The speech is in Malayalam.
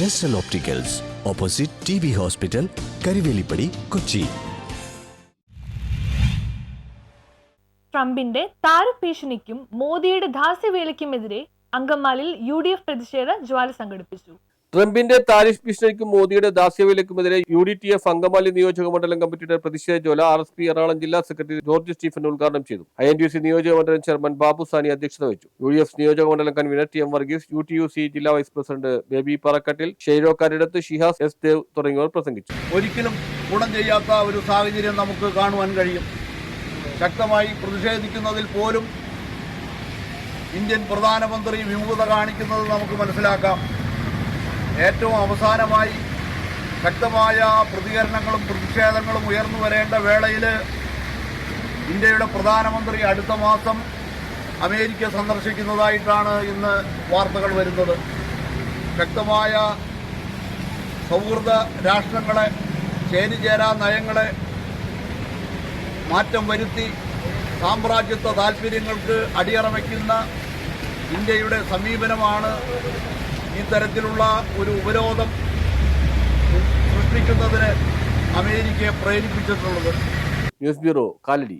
ജസ്റ്റൽ opticals opposite T B hospital Karuvelippady Kochi ട്രംപിന്റെ താരഭീഷണിക്കും മോദിയുടെ ദാസ്യവേലയ്ക്കുമെതിരെ അങ്കമാലിൽ യു ഡി എഫ് പ്രതിഷേധ ജ്വാല സംഘടിപ്പിച്ചു. ട്രംപിന്റെ താരിഫ് ഭീഷണിക്കും മോദിയുടെ ദാസ്യവിലക്കുമെതിരെ U D T F Angamaly നിയോജക മണ്ഡലം കമ്മിറ്റിയുടെ പ്രതിഷേധ ജോല ആർ എസ് പി എറണാകുളം ജില്ലാ സെക്രട്ടറി ജോർജ് സ്റ്റീഫൻ ഉദ്ഘാടനം ചെയ്തു. ഐ എൻ ടി സി നിയോജക മണ്ഡലം ചെയർമാൻ ബാബു സാനി അധ്യക്ഷത വഹിച്ചു. യു ഡി എഫ് നിയോജക മണ്ഡലം convener T M Varghese U T U C ജില്ലാ vice president Baby Parakkattil Shairo Karidathu Shihas S Dev തുടങ്ങിയവർ പ്രസംഗിച്ചു. ഒരിക്കലും ഗുണം ചെയ്യാത്ത ഒരു സാഹചര്യം നമുക്ക് കാണുവാൻ കഴിയും. ശക്തമായി പ്രതിഷേധിക്കുന്നതിൽ പോലും ഇന്ത്യൻ പ്രധാനമന്ത്രി വിമുഖത കാണിക്കുന്നത് നമുക്ക് മനസ്സിലാക്കാം. ഏറ്റവും അവസാനമായി ശക്തമായ പ്രതികരണങ്ങളും പ്രതിഷേധങ്ങളും ഉയർന്നു വരേണ്ട വേളയിൽ ഇന്ത്യയുടെ പ്രധാനമന്ത്രി അടുത്ത മാസം അമേരിക്ക സന്ദർശിക്കുന്നതായിട്ടാണ് ഇന്ന് വാർത്തകൾ വരുന്നത്. ശക്തമായ സൗഹൃദ രാഷ്ട്രങ്ങളെ ചേരിചേരാ നയങ്ങളെ മാറ്റം വരുത്തി സാമ്രാജ്യത്വ താൽപ്പര്യങ്ങൾക്ക് അടിയറവയ്ക്കുന്ന ഇന്ത്യയുടെ സമീപനമാണ് ഇത്തരത്തിലുള്ള ഒരു ഉപരോധം സൃഷ്ടിക്കുന്നതിന് അമേരിക്കയെ പ്രേരിപ്പിച്ചിട്ടുള്ളത്. News bureau Kalady.